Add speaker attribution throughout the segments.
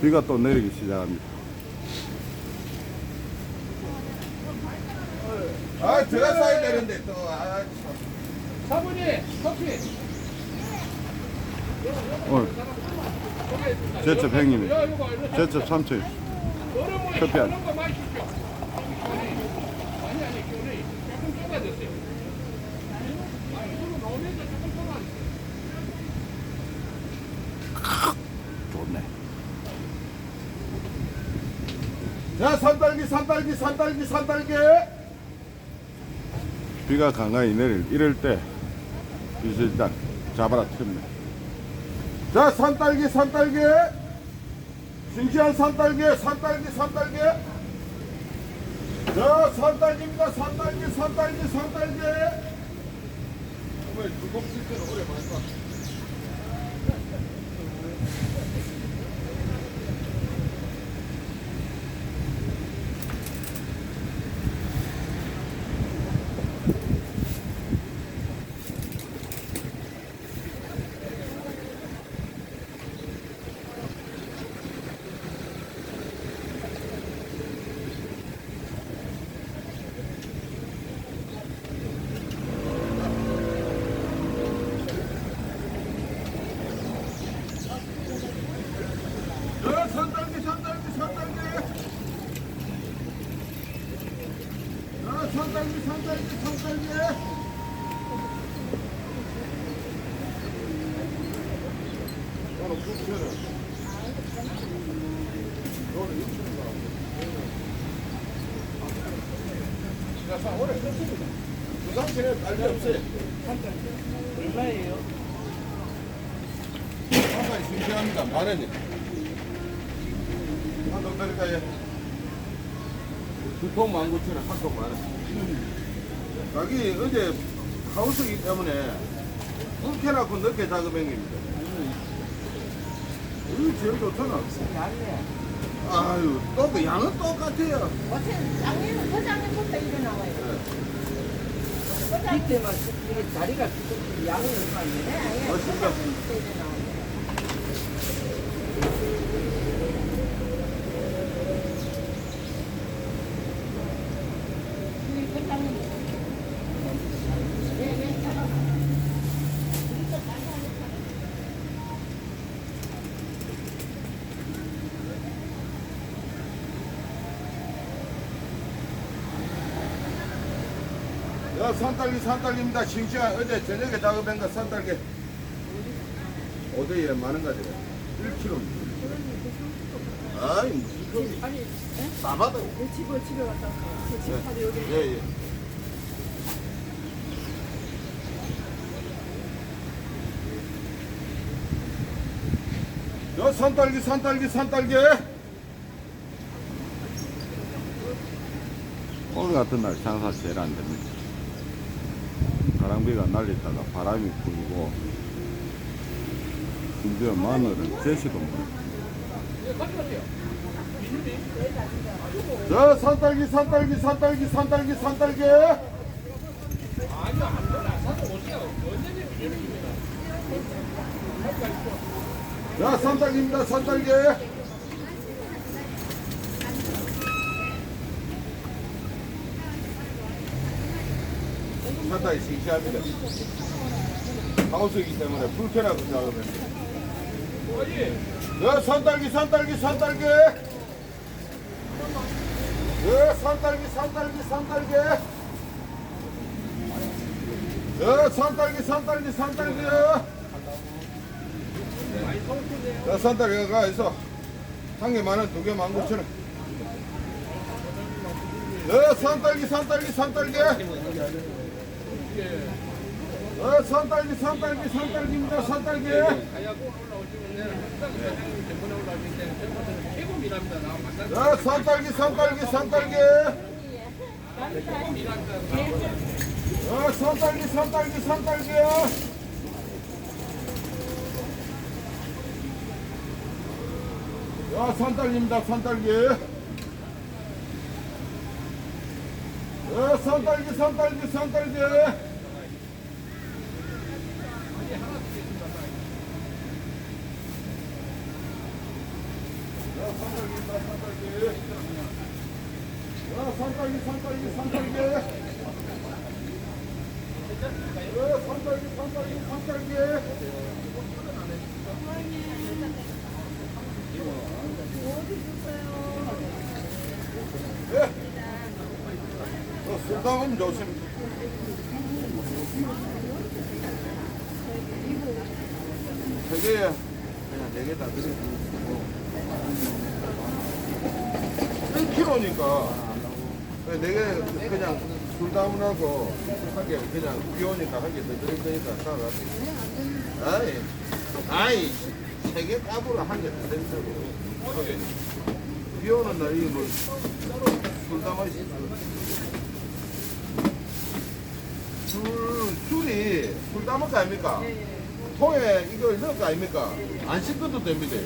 Speaker 1: 비가 또 내리기 시작합니다.
Speaker 2: 아, 제가 써야 되는데 또, 아, 참.
Speaker 3: 사모님 커피
Speaker 1: 오늘 제첩 형님이
Speaker 3: 이거
Speaker 1: 제첩 삼촌 커피 한-
Speaker 3: 아니 아니 기운이 조금 좁아졌어요 아 이거로 나오면서 조금 좁아졌어요
Speaker 1: 좋네.
Speaker 2: 자, 산딸기, 산딸기, 산딸기, 산딸기.
Speaker 1: 비가 강하게 내릴 이럴 때 이제 일단 잡아라 틉니다.
Speaker 2: 자, 산딸기, 산딸기. 싱싱한 산딸기, 산딸기, 산딸기. 자, 산딸기입니다. 산딸기, 산딸기, 산딸기. 정말 두껍 쓸 때는 오래 걸렸다. 자, 4월에 했습니다. 부산 전에 알게 없어요.
Speaker 3: 얼마예요?
Speaker 2: 한가지 준비합니다. 만 원이. 한통 드릴까요? 두통 만 구천 원, 한통 만 원. 여기 어제 하우스이기 때문에 뭉켜놓고 늦게 작업한 겁니다. 이 제일 좋잖아. 날래. 아유, 또그 양은 똑같아요.
Speaker 4: 어쨌든 장애는 포장해부터 일어나와요.
Speaker 5: 밑에만 이게 다리가 두껍고 양이 얼마 안 되네.
Speaker 4: 네, 아예
Speaker 2: 멋있다.
Speaker 4: 포장해부터 일어나와요. 우리 포장은 네, 네, 잠깐만.
Speaker 2: 야, 산딸기, 산딸기입니다. 싱싱한 어제 저녁에 작업한 거 산딸기. 어디에 많은 가지고 1kg. 아이, 무슨 소리.
Speaker 5: 아니,
Speaker 2: 다 받아.
Speaker 5: 내 집을 집에 갔다 그 집하고 여기
Speaker 2: 예, 예. 야, 산딸기, 산딸기, 산딸기.
Speaker 1: 오늘 같은 날 장사 제일 안 됩니다. 가랑비가 날리다가 바람이 불고 심지어 마늘은 제시도
Speaker 2: 자, 산딸기, 산딸기, 산딸기, 산딸기, 산딸기. 자, 산딸기입니다, 산딸기. 산딸기 싱싱합니다. 하우스이기 때문에 불편하고 작업을.
Speaker 3: 어디
Speaker 2: 야, 산딸기, 산딸기, 산딸기. 야, 산딸기, 산딸기, 산딸기. 야, 산딸기, 산딸기, 산딸기. 야, 산딸기가 있어. 한 개만 원, 두개만 구천 원. 야, 산딸기, 산딸기, 산딸기. 산딸기, 산딸기입니다, 산딸기.
Speaker 3: 가야고 올라오시면 항상 사장님 전번에 올라오실 때는 전부터는 최고 미랍니다 나 만나
Speaker 2: 야. 야, 산딸기입니다, 산딸기. 3対10、3対10、3対10。Thank you. 어, 술담은 조심. 세 개에 그냥 네 개다 드세요. 1kg니까 네개 그냥 술 담으라고 한개 그냥 비 오니까 한 개 더 드릴 테니까 사가지고 아이 아이 세개 까불어 한 개 더 드린다고 비 오는 날 이거 뭐술 담아시 술 술이 술 담을 거 아닙니까? 통에 이걸 넣을 거 아닙니까? 안 씻어도 됩니다.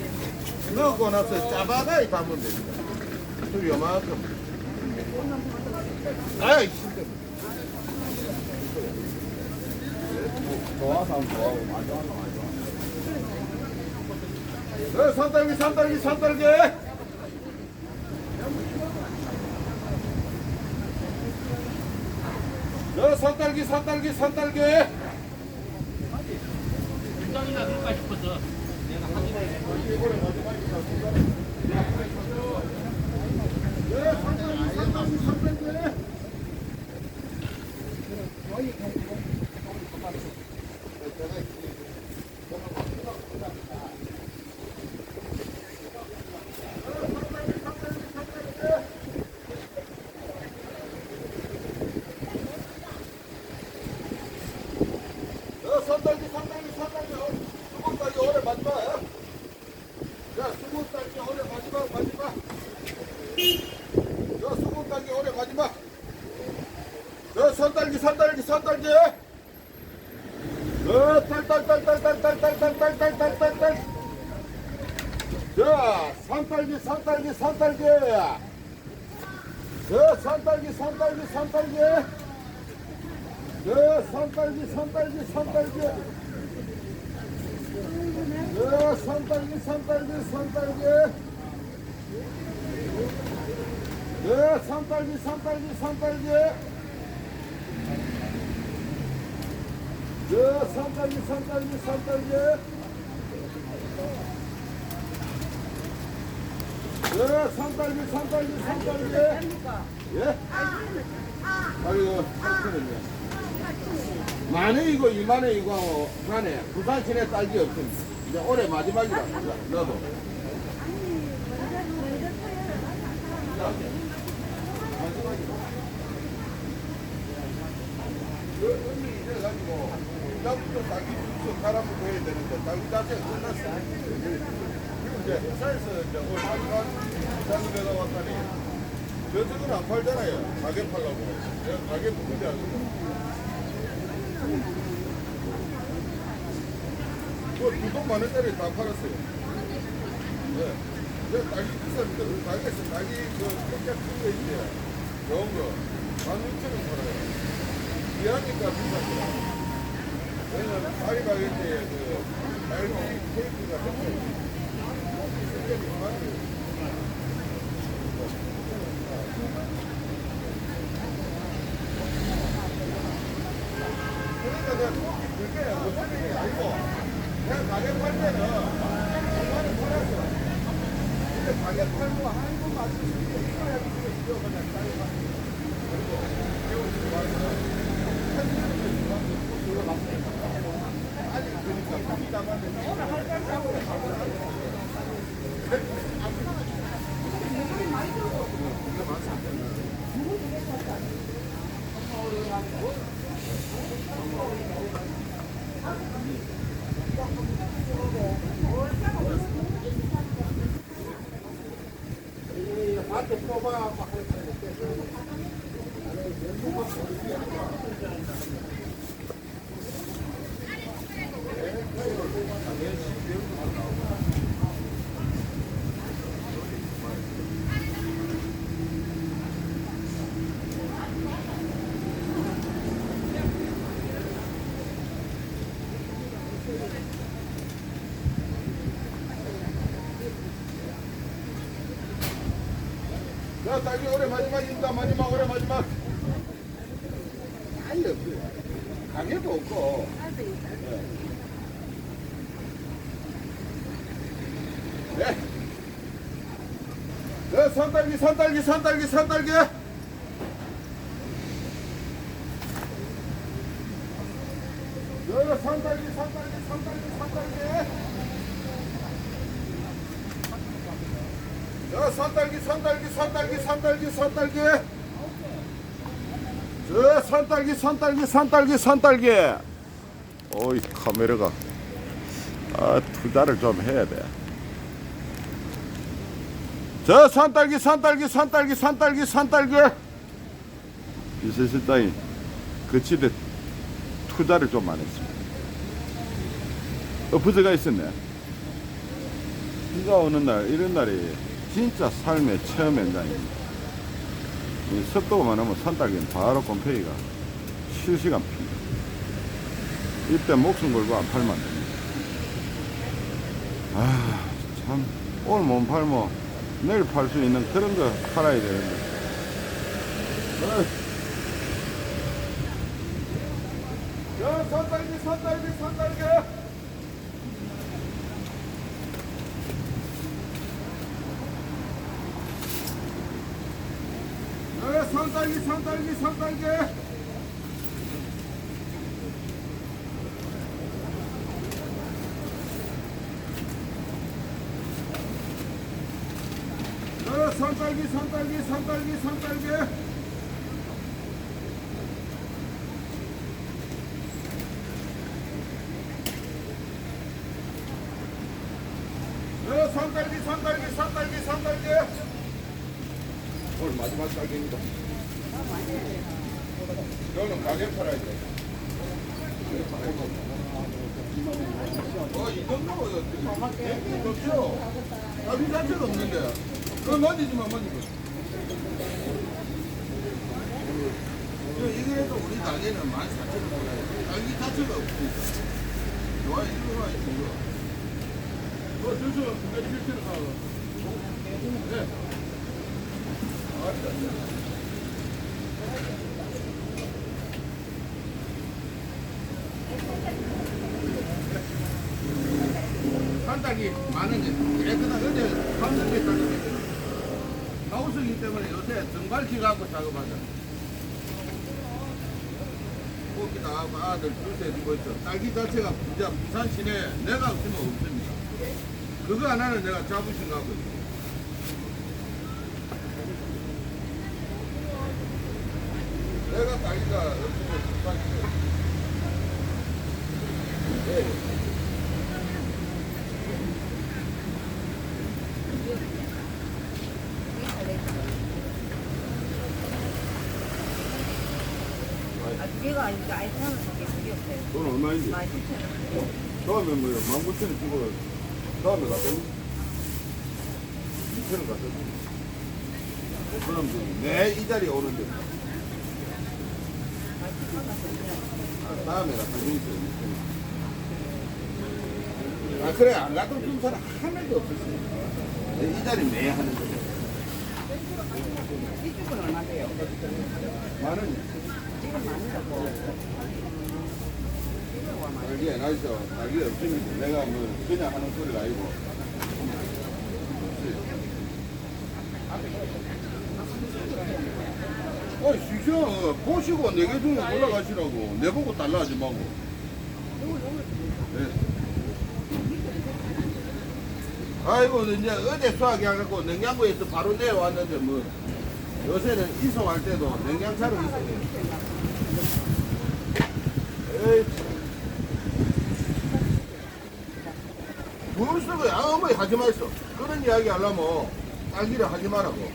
Speaker 2: 넣고 나서 짜바다에 담으면 됩니다. 술 요만큼. 아이.
Speaker 1: 좋아서 하면 좋아하고 안 좋아하면 안 좋아.
Speaker 2: 네, 산딸기, 산딸기, 산딸기. 산딸기, 산딸기, 산딸기.
Speaker 3: 적당이나 넣을까 싶어서
Speaker 2: 네, 산딸기, 산딸기, 산딸기. 산딸기, 산딸기, 산딸기. 야, 산딸기, 산딸기, 산딸기. 네, 산딸기, 산딸기, 산딸기. 네, 산딸기, 산딸기, 산딸기. 네, 산딸기, 산딸기, 산딸기. 네, 산딸기, 산딸기, 산딸기. 네, 산딸기, 산딸기, 산딸기. 예? 아이고, 8천원이요. 만에 이거 2만에 이거 만에 부산 시내 딸기 없습니다. 이제 올해 마지막이라 너도. 그 언니 이래 가지고 부산부터 딸기 주스 갈아먹고 해야 되는데 딸기 자체가 끝났어. 이제 회사에서 이제 오늘 내가 왔다니 저쪽은 안 팔잖아요. 가게 팔라고. 내가 가게 누군지 알거든. 뭐, 두돈 만 원짜리 다 팔았어요. 네. 네, 딸기 비쌉니다. 그 가게에서 딸기 그 껍질 큰거 있지. 좋은 거. 만 육천 원 팔아요. 이하니까 비쌉니다. 저희는 파리 가게인데 그 딸기 케이크가 껍질. 그러니까 내가 그게 못할 일이 아니고 그냥 가게 팔 때는 정말은 팔았어. 근데 가게 팔고 한번 맞을 수 있게 이거야 이거 이거 그냥 싸게 팔고 그리고 배우지 말고 아니 그러니까 감이 남았는데 오늘 할 거라고 밭에 뽑아 자, 딸기 올해 마지막입니다. 마지막 올해 마지막. 아니 없어요. 가게도 없고. 네. 네. 네, 산딸기, 산딸기, 산딸기, 산딸기. 네, 산딸기, 산딸기, 산딸기, 산딸기. 자, 산딸기, 산딸기, 산딸기, 산딸기. 저 산딸기, 산딸기, 산딸기, 산딸기. 어이 카메라가 아 투자를 좀 해야 돼. 저 산딸기, 산딸기, 산딸기, 산딸기, 산딸기. 이세 실장이 그치대 투자를 좀 안 했습니다. 엎어져가 있었네. 비가 오는 날 이런 날이 진짜 삶의 체험 현장입니다. 이 습도가 많으면 산딸기는 바로 곰팡이가 실시간 핍니다. 이때 목숨 걸고 안 팔면 안 됩니다. 아, 참, 오늘 못 팔면 내일 팔 수 있는 그런 거 팔아야 되는데. 야, 산딸기, 산딸기, 산딸기! 네, 산딸기, 산딸기, 산딸기. 네, 산딸기, 산딸기, 산딸기, 산딸기. 네, 산딸기, 산딸기, 산딸기, 산딸기. 오늘 마지막 딸기입니다. 이거는 가격 팔아야 돼. 어, 이 정도 되게 좋죠? 가격 자체가 없는데. 그거 만지지만 만지고. 이거에도 우리 가게는 14,000원 딸기 자체가 없으니까. 좋아요, 이거 봐, 이거. 어, 저서 몇 7,000원 사고. 네. 산딸기 많은데 깨끗한 어제 삼성개 딸기 하우스이기 때문에 요새 등발기 갖고 작업하자. 다 하고 아들 줄세 두고 있어 딸기 자체가 진짜 부산 시내에 내가 없으면 없습니다. 그거 하나는 내가 자부심 갖고 있어 내가 딸기가 없으면 부산 시내
Speaker 4: 아, 두 개가 아니고 아이스하면 두개 두개 없어요.
Speaker 1: 돈 얼마인지?
Speaker 4: 많이 추천을.
Speaker 1: 처음에 뭐요? 19,000원 주고 다음에 주 2,000원 갖다 주 그럼 내이 자리에 오는데 아, 다음에 주니까 아 그래. 안 갖다 준 사람 하나도 없었어. 이 자리 매 하는 거
Speaker 5: 이쪽은 얼마세요?
Speaker 1: 만 원이야
Speaker 5: 지금 많이라고.
Speaker 1: 딸기 나있어. 딸기 없으니까 내가 뭐 그냥 하는 소리가 아니고. 어, 시켜. 보시고 네개 중에 올라가시라고. 내 보고 달라 하지 말고. 네. 아이고, 이제 어제 수학해갖고 냉장고에서 바로 내려왔는데 뭐, 요새는 이송할 때도 냉장차로 이송해요. 뭘 쓰고 아무리 하지 마있어. 그런 이야기 하려면 딸기를 하지 말라고.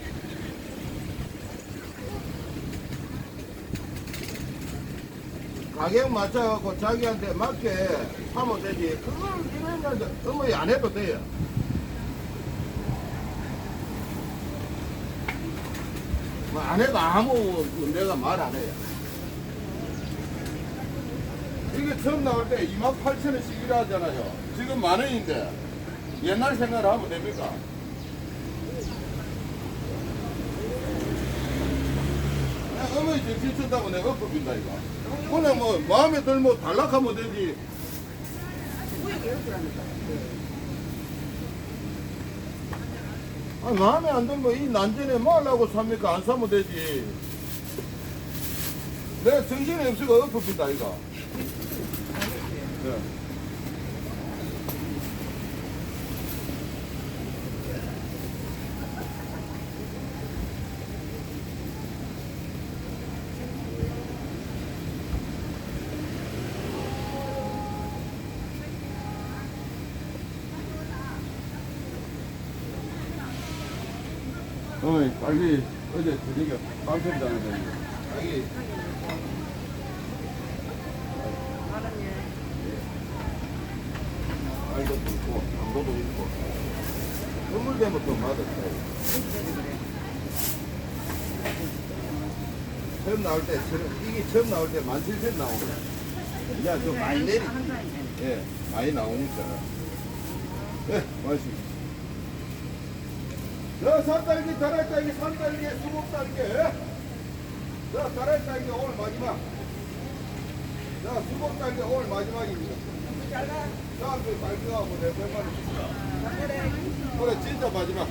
Speaker 1: 가격 맞춰갖고 자기한테 맞게 하면 되지. 그걸 이러면 어머니 안 해도 돼요. 뭐 안 해도 아무 내가 말 안 해요. 이게 처음 나올 때 28,000원씩 일하잖아요. 지금 만 원인데 옛날 생각을 하면 됩니까?
Speaker 2: 어머니 정신 쓴다고 내가 엎어빈다 이거. 그냥 뭐 마음에 들면 단락하면 되지. 아, 마음에 안 들면 이 난전에 뭐 하려고 삽니까? 안 사면 되지. 내가 정신이 없으니까 엎어빈다 이거. 예. 딸기 어제 저녁에 빵점 당했는데 딸기. 알도 있고 당도도 있고. 선물 되면 또 맛없어요. 처음 나올 때 이게 처음 나올 때 만칠천 나오거든 이제 좀 많이 내리. 예 많이 나오니까. 예 맛있습니다 저 산딸기, 다랄딸기, 산딸기, 수목딸기. 저 다랄딸기 오늘 마지막. 자, 수목딸기 오늘 마지막입니다. 자, 그 딸기하고 내 백만 원. 올해 진짜 마지막.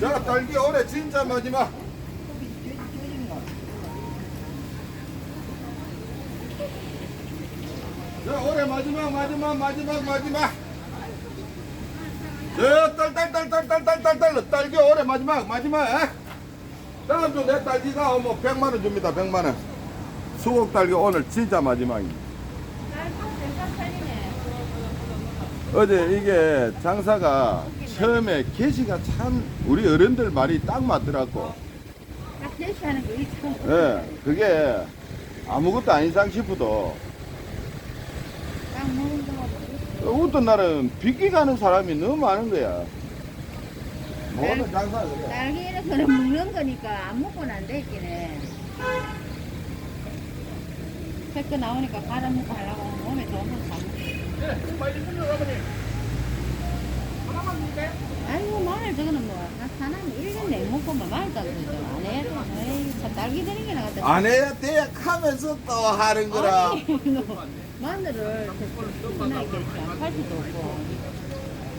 Speaker 2: 자, 딸기 올해 진짜 마지막. 자, 올해 마지막, 마지막, 마지막, 마지막. 저 딸딸딸딸딸딸딸딸 딸기 올해 마지막 마지막 에? 다음 주내 딸기가 뭐 100만 원 줍니다 100만 원. 수국 딸기 오늘 진짜 마지막입니다. 어제 이게 장사가 처음에 게시가 참 우리 어른들 말이 딱 맞더라고.
Speaker 4: 거 이 참.
Speaker 2: 예 그게 아무것도 아니상 싶어도
Speaker 4: 딱 먹은 거
Speaker 2: 어떤 날은 빚기 가는 사람이 너무 많은 거야 뭐는 장사 그래
Speaker 4: 딸기 이런 거는 먹는 거니까 안 먹고는 안 되겠네. 새거 나오니까 갈아 먹고 하려고 몸에 좋은 거 사.
Speaker 3: 네, 많이 드세요, 어머니.
Speaker 4: 아이고 마늘 저거는 뭐 사람 1년 내 먹고 뭐 말도 안 되죠. 안 해야 돼. 에이 참 딸기 드는 게 나갔다.
Speaker 2: 안 해야 돼야 하면서 또 하는 거라.
Speaker 4: 아니, 마늘을 이렇게 안팔 수도 없고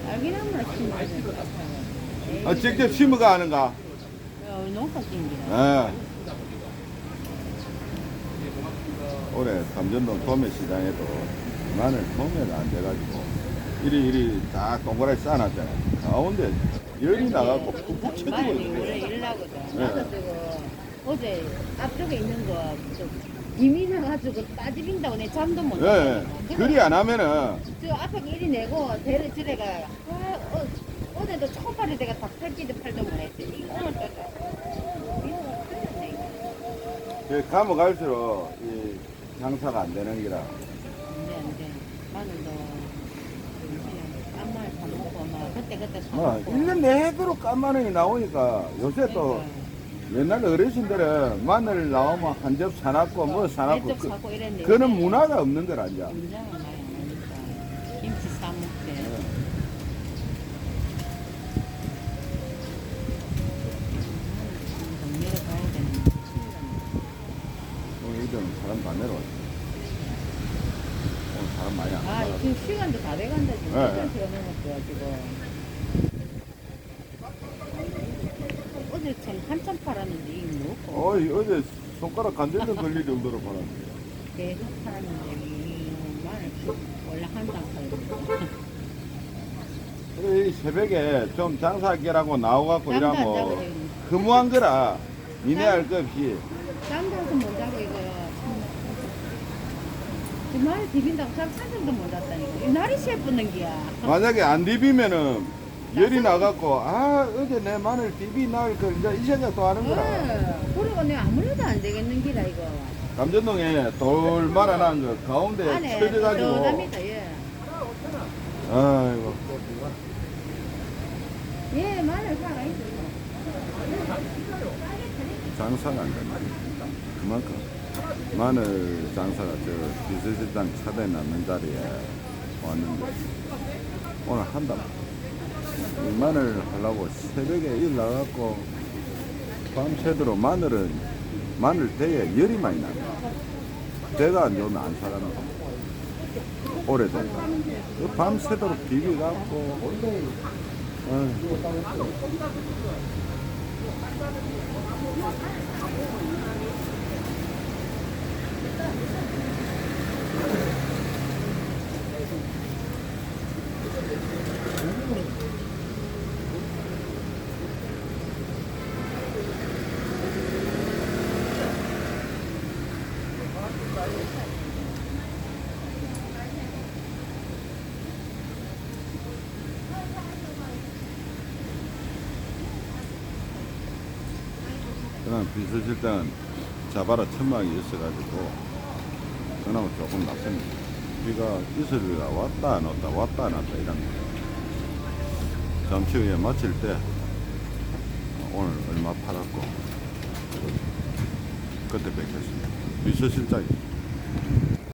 Speaker 4: 딸기나무나 심어야 돼.
Speaker 2: 아, 직접 심어가 하는가?
Speaker 4: 어, 농사 짓기라.
Speaker 2: 예. 올해 삼전동 도매시장에도 마늘 도매가 안 돼가지고 이리 이리 딱 동그랗게 쌓아놨잖아. 가운데 열이 나가고 푹푹 쳐지고
Speaker 4: 원래
Speaker 2: 있어.
Speaker 4: 일나거든.
Speaker 2: 네.
Speaker 4: 나도 저거 어제 앞쪽에 있는 거 이미 나가지고 빠집인다고 내 잠도 못
Speaker 2: 예,
Speaker 4: 잤거든.
Speaker 2: 예. 그리 안 하면은
Speaker 4: 저 앞에 이리 내고 대를 저래가 아, 어, 어제도 초파리 내가 닭 팔기도 팔도 못 했더니 오늘 또 이거 틀렸네 이거.
Speaker 2: 그 가면 갈수록 이 장사가 안 되는 기라.
Speaker 4: 안 돼 안 돼 마늘도 깐마늘 사 먹고 막 그때 그때 사
Speaker 2: 어,
Speaker 4: 먹고.
Speaker 2: 1년 내도록 깐 마늘이 나오니까 요새 또 옛날 어르신들은 마늘 나오면 한 접 사놨고 뭐 사놨고 그,
Speaker 4: 사고 이랬는데
Speaker 2: 그는 문화가 없는 거라 이제.
Speaker 4: 많이 안 하니까 김치 싸 먹대 동네로 가야 되는데
Speaker 2: 오늘 이들은 사람 다 내려왔어. 오늘 사람 많이 안
Speaker 4: 아
Speaker 2: 나가.
Speaker 4: 지금 시간도 다 돼간다 지금
Speaker 2: 네,
Speaker 4: 시간
Speaker 2: 네.
Speaker 4: 시간 넘었어가지고 어제 참 한참 팔았는데 이거 먹고
Speaker 2: 어이 어제 손가락 간절도 걸릴 정도로 팔았는데.
Speaker 4: 계속 팔았는데 원래 한장 팔고
Speaker 2: 그래 이 새벽에 좀 장사하기라고
Speaker 4: 짬도 안 자고
Speaker 2: 이러면
Speaker 4: 지금
Speaker 2: 허무한 거라. 니네 할거 없이.
Speaker 4: 짬도 못 자고 이거 이 마늘 비빈다고 참 산정도 못 잤다니까. 이 날이 새뿌는 기야.
Speaker 2: 만약에 안 디비면은 열이 나갖고 아 어제 내 마늘 디비 나을 걸 이제 이 생각도 하는 거라.
Speaker 4: 어, 그리고 내가 아무래도 안 되겠는 기라 이거.
Speaker 2: 감전동에 돌 말아놓은 거 가운데
Speaker 4: 안에
Speaker 2: 쳐져가지고.
Speaker 4: 들어갑니다 예.
Speaker 2: 아이고.
Speaker 4: 예 마늘 사가 있어
Speaker 2: 장사가 안 된다. 그만큼 마늘 장사가 저 비서실장 차대 낳는 자리에 왔는데 오늘 한다. 이 마늘 하려고 새벽에 일 나가고 밤새도록 마늘은 마늘 대에 열이 많이 나요. 대가 안 좋으면 안 살아나. 오래되니까. 그 밤새도록 비비갖고. 어. 비서실장은 자바라 천막이 있어가지고 그나마 조금 낫습니다. 비가 이슬비가 왔다 안 왔다 왔다 안 왔다 이런 거. 잠시 후에 마칠 때 오늘 얼마 팔았고 그때 뵙겠습니다. 비서 실장이